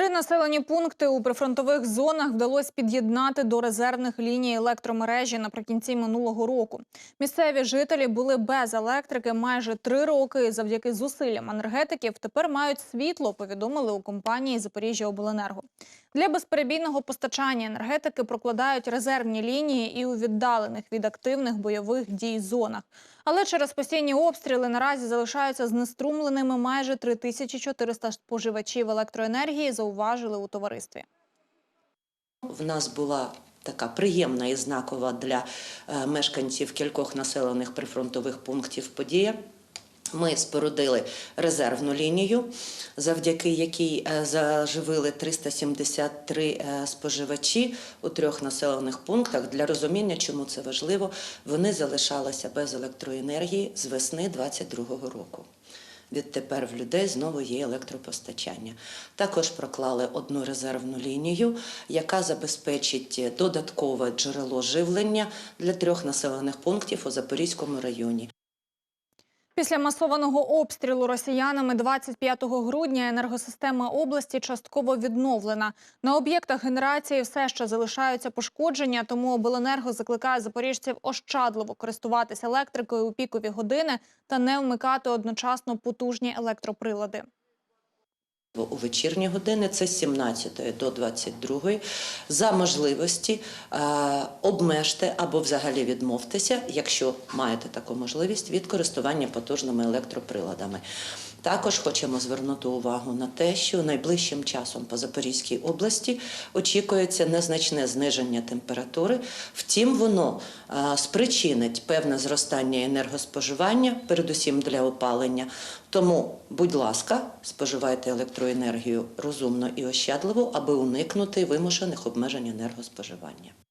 Три населені пункти у прифронтових зонах вдалося під'єднати до резервних ліній електромережі наприкінці минулого року. Місцеві жителі були без електрики майже три роки. Завдяки зусиллям енергетиків тепер мають світло. Повідомили у компанії Запоріжжя Обленерго. Для безперебійного постачання енергетики прокладають резервні лінії і у віддалених від активних бойових дій зонах. Але через постійні обстріли наразі залишаються знеструмленими майже 3400 споживачів електроенергії, зауважили у товаристві. В нас була така приємна і знакова для е, мешканців кількох населених прифронтових пунктів подія. Ми спорудили резервну лінію, завдяки якій е, заживили 373 е, споживачі у трьох населених пунктах. Для розуміння, чому це важливо, вони залишалися без електроенергії з весни 2022 року. Відтепер в людей знову є електропостачання. Також проклали одну резервну лінію, яка забезпечить додаткове джерело живлення для трьох населених пунктів у Запорізькому районі. Після масованого обстрілу росіянами 25 грудня енергосистема області частково відновлена. На об'єктах генерації все ще залишаються пошкодження, тому обленерго закликає запоріжців ощадливо користуватися електрикою у пікові години та не вмикати одночасно потужні електроприлади. У вечірні години це з 17 до 22. За можливості е, обмежте або взагалі відмовтеся, якщо маєте таку можливість, від користування потужними електроприладами. Також хочемо звернути увагу на те, що найближчим часом по Запорізькій області очікується незначне зниження температури. Втім, воно е, спричинить певне зростання енергоспоживання, передусім для опалення. Тому, будь ласка, споживайте електроенергію розумно і ощадливо, аби уникнути вимушених обмежень енергоспоживання.